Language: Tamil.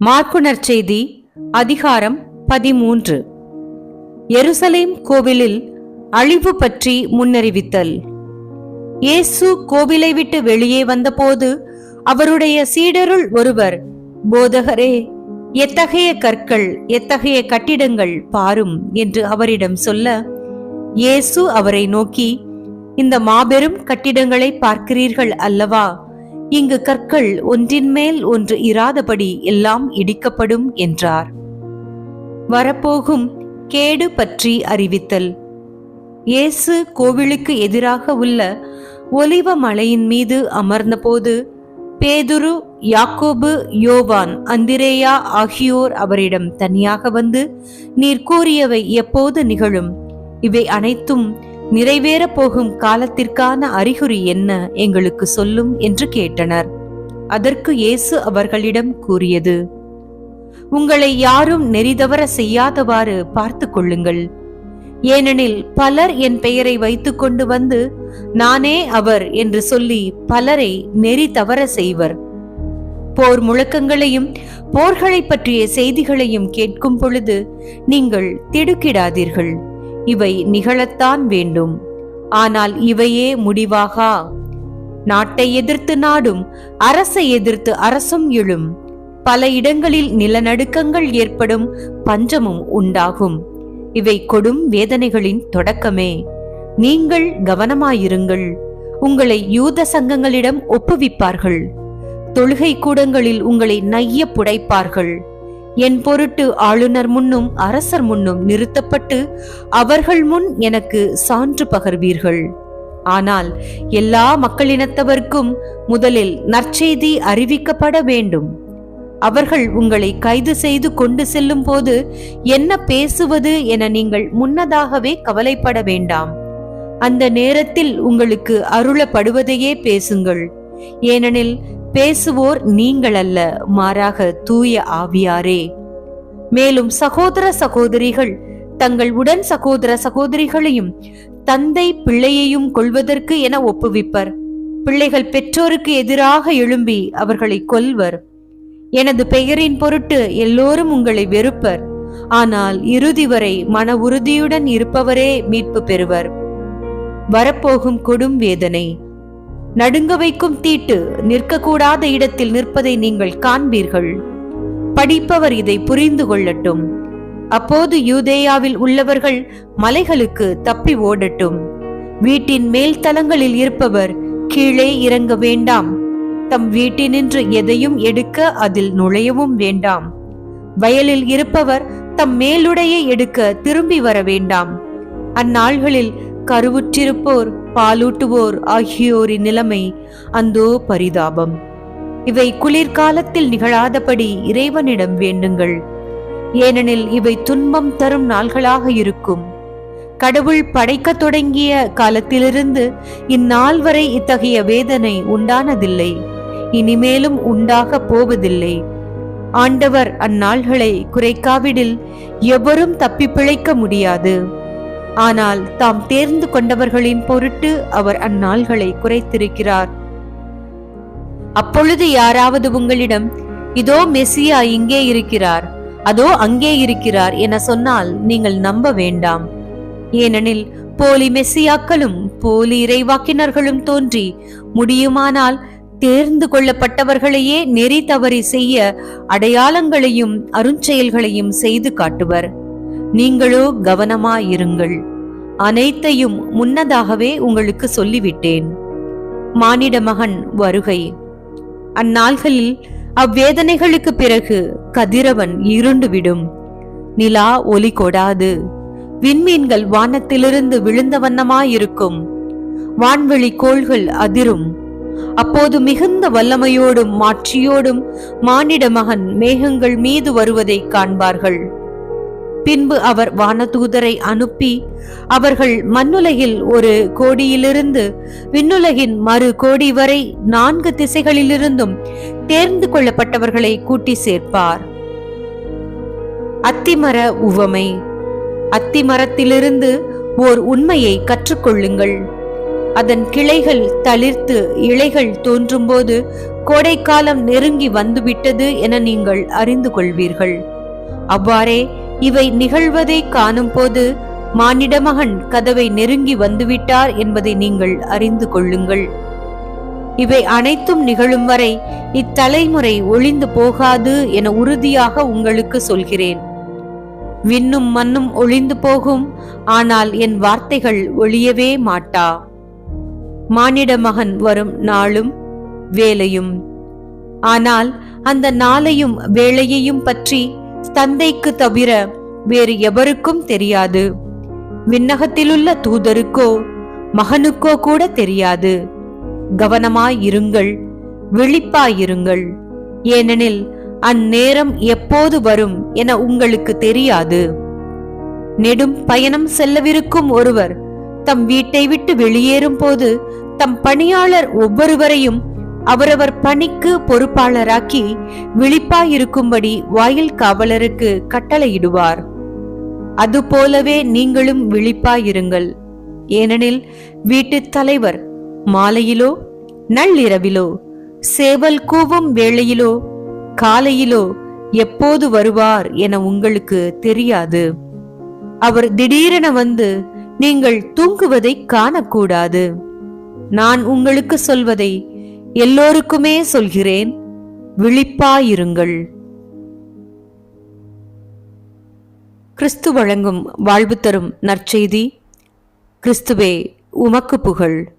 மார்க்குனர் செய்தி அதிகாரம் பதிமூன்று. எருசலேம் கோவிலில் அழிவு பற்றி முன்னறிவித்தல். இயேசு கோவிலை விட்டு வெளியே வந்தபோது அவருடைய சீடருள் ஒருவர் போதகரே எத்தகைய கற்கள் எத்தகைய கட்டிடங்கள் பாரும்? என்று அவரிடம் சொல்ல இயேசு அவரை நோக்கி இந்த மாபெரும் கட்டிடங்களை பார்க்கிறீர்கள் அல்லவா? இங்கு கற்கள் ஒன்றின் மேல் ஒன்று இராதபடி எல்லாம் இடிக்கப்படும் என்றார். வரப்போகும் கேடு பற்றி அறிவித்தல். இயேசு கோவிலுக்கு எதிராக உள்ள ஒலிவ மலையின் மீது அமர்ந்தபோது பேதுரு யாக்கோபு யோவான் அந்திரேயா ஆகியோர் அவரிடம் தனியாக வந்து நீர் கூறியவை எப்போது நிகழும்? இவை அனைத்தும் நிறைவேற போகும் காலத்திற்கான அறிகுறி என்ன எங்களுக்கு சொல்லும் என்று கேட்டனர். அதற்கு இயேசு அவர்களிடம் கூறியது உங்களை யாரும் நெறிதவற செய்யாதவாறு பார்த்து கொள்ளுங்கள். ஏனெனில் பலர் என் பெயரை வைத்துக்கொண்டு வந்து நானே அவர் என்று சொல்லி பலரை நெறி தவற செய்வர். போர் முழக்கங்களையும் போர்களை பற்றிய செய்திகளையும் கேட்கும் பொழுது நீங்கள் திடுக்கிடாதீர்கள். இவை நிகழத்தான் வேண்டும். ஆனால் இவையே முடிவாகா? நாட்டை எதிர்த்து நாடும் அரசை எதிர்த்து அரசும் எழும். பல இடங்களில் நிலநடுக்கங்கள் ஏற்படும் பஞ்சமும் உண்டாகும். இவை கொடும் வேதனைகளின் தொடக்கமே. நீங்கள் கவனமாயிருங்கள். உங்களை யூத சங்கங்களிடம் ஒப்புவிப்பார்கள். தொழுகை கூடங்களில் உங்களை நைய புடைப்பார்கள். என் பொருட்டு ஆளுநர் முன்னும் அரசர் முன்னும் நிறுத்தப்பட்டு அவர்கள் முன் எனக்கு சான்று பகர்வீர்கள். ஆனால் எல்லா மக்களினத்தவர்க்கும் முதலில் நற்செய்தி அறிவிக்கப்பட வேண்டும். அவர்கள் உங்களை கைது செய்து கொண்டு செல்லும் போது என்ன பேசுவது என நீங்கள் முன்னதாகவே கவலைப்பட வேண்டாம். அந்த நேரத்தில் உங்களுக்கு அருளப்படுவதையே பேசுங்கள். ஏனெனில் பேசுவோர் நீங்கள் அல்ல மாறாக தூய ஆவியாரே. மேலும் சகோதர சகோதரிகள் தங்கள் உடன் சகோதர சகோதரிகளையும் தந்தை பிள்ளையையும் கொள்வதற்கு என ஒப்புவிப்பர். பிள்ளைகள் பெற்றோருக்கு எதிராக எழும்பி அவர்களை கொல்வர். எனது பெயரின் பொருட்டு எல்லோரும் உங்களை வெறுப்பர். ஆனால் இறுதி வரை மன உறுதியுடன் இருப்பவரே மீட்பு பெறுவர். வரப்போகும் கொடும் வேதனை. நடுங்க வைக்கும் தீட்டு நிற்கக்கூடாத இடத்தில் நிற்பதை நீங்கள் காண்பீர்கள். படிப்பவர் இதை புரிந்து கொள்ளட்டும். அப்போது யூதேயாவில் உள்ளவர்கள் மலைகளுக்கு தப்பி ஓடட்டும். வீட்டின் மேல் தளங்களில் இருப்பவர் கீழே இறங்க வேண்டாம். தம் வீட்டினின்று எதையும் எடுக்க அதில் நுழையவும் வேண்டாம். வயலில் இருப்பவர் தம் மேலுடையை எடுக்க திரும்பி வர வேண்டாம். அந்நாள்களில் கருவுற்றிருப்போர் பாலூட்டுவோர் ஆகியோரின் நிலைமை அந்தோ பரிதாபம். இவை குளிர்காலத்தில் நிகழாதபடி இறைவனிடம் வேண்டுங்கள். ஏனெனில் இவை துன்பம் தரும் நாள்களாக இருக்கும். கடவுள் படைக்கத் தொடங்கிய காலத்திலிருந்து இந்நாள் வரை இத்தகைய வேதனை உண்டானதில்லை. இனிமேலும் உண்டாக போவதில்லை. ஆண்டவர் அந்நாள்களை குறைக்காவிடில் எவரும் தப்பி பிழைக்க முடியாது. ஆனால் தாம் தேர்ந்து கொண்டவர்களின் பொருட்டு அவர் அந்நாள்களை குறைத்திருக்கிறார். அப்பொழுது யாராவது உங்களிடம் இதோ மெஸ்ஸியா இங்கே இருக்கிறார் அதோ அங்கே இருக்கிறார் என சொன்னால் நீங்கள் நம்ப வேண்டாம். ஏனெனில் போலி மெஸ்ஸியாக்களும் போலி இறைவாக்கினர்களும் தோன்றி முடியுமானால் தேர்ந்து கொள்ளப்பட்டவர்களையே நெறி தவறி செய்ய அடையாளங்களையும் அருஞ்செயல்களையும் செய்து காட்டுவர். நீங்களோ கவனமாயிருங்கள். அனைத்தையும் முன்னதாகவே உங்களுக்கு சொல்லிவிட்டேன். மானிட மகன் வருகை. அந்நாள்களில் அவ்வேதனைகளுக்கு பிறகு கதிரவன் இருண்டுவிடும். நிலா ஒலி கொடாது. விண்மீன்கள் வானத்திலிருந்து விழுந்த வண்ணமாயிருக்கும். வான்வெளி கோள்கள் அதிரும். அப்போது மிகுந்த வல்லமையோடும் மாட்சியோடும் மானிட மகன் மேகங்கள் மீது வருவதை காண்பார்கள். பின்பு அவர் வானதூதரை அனுப்பி அவர்கள் மண்ணுலகில் ஒரு கோடியிலிருந்து விண்ணுலகின் மறு கோடி வரை நான்கு திசைகளிலிருந்தும் தேர்ந்து கொள்ளப்பட்டவர்களை கூட்டி சேர்ப்பார். அத்திமர உவமை. அத்திமரத்திலிருந்து ஓர் உண்மையை கற்றுக்கொள்ளுங்கள். அதன் கிளைகள் தளிர்த்து இலைகள் தோன்றும்போது கோடைக்காலம் நெருங்கி வந்துவிட்டது என நீங்கள் அறிந்து கொள்வீர்கள். அவ்வாறே இவை நிகழ்வதை காணும்போது மானிடமகன் கதவை நெருங்கி வந்துவிட்டார் என்பதை நீங்கள் அறிந்து கொள்ளுங்கள். இவை அனைத்தும் நிகழும் வரை இத்தலைமுறை ஒளிந்து போகாது என உறுதியாக உங்களுக்கு சொல்கிறேன். விண்ணும் மண்ணும் ஒளிந்து போகும் ஆனால் என் வார்த்தைகள் ஒளியவே மாட்டா. மானிட மகன் வரும் நாளும் வேலையும் ஆனால் அந்த நாளையும் வேலையையும் பற்றி தந்தைக்கு தவிர வேறு எவருக்கும் தெரியாது. விண்ணகத்திலுள்ள தூதருக்கோ மகனுக்கோ கூட தெரியாது. கவனமாயிருங்கள் விழிப்பாயிருங்கள். ஏனெனில் அந்நேரம் எப்போது வரும் என உங்களுக்கு தெரியாது. நெடும் பயணம் செல்லவிருக்கும் ஒருவர் தம் வீட்டை விட்டு வெளியேறும் போது தம் பணியாளர் ஒவ்வொருவரையும் அவரவர் பணிக்கு பொறுப்பாளராக்கி விழிப்பாயிருக்கும்படி வாயில் காவலருக்கு கட்டளையிடுவார். அதுபோலவே நீங்களும் விழிப்பாயிருங்கள். ஏனெனில் வீட்டுத் தலைவர் மாலையிலோ நள்ளிரவிலோ சேவல் கூவும் வேளையிலோ காலையிலோ எப்போது வருவார் என உங்களுக்கு தெரியாது. அவர் திடீரென வந்து நீங்கள் தூங்குவதை காணக்கூடாது. நான் உங்களுக்கு சொல்வதை எல்லோருக்குமே சொல்கிறேன் விழிப்பாயிருங்கள். கிறிஸ்து வழங்கும் வாழ்வு தரும் நற்செய்தி கிறிஸ்துவே உமக்கு புகழ்.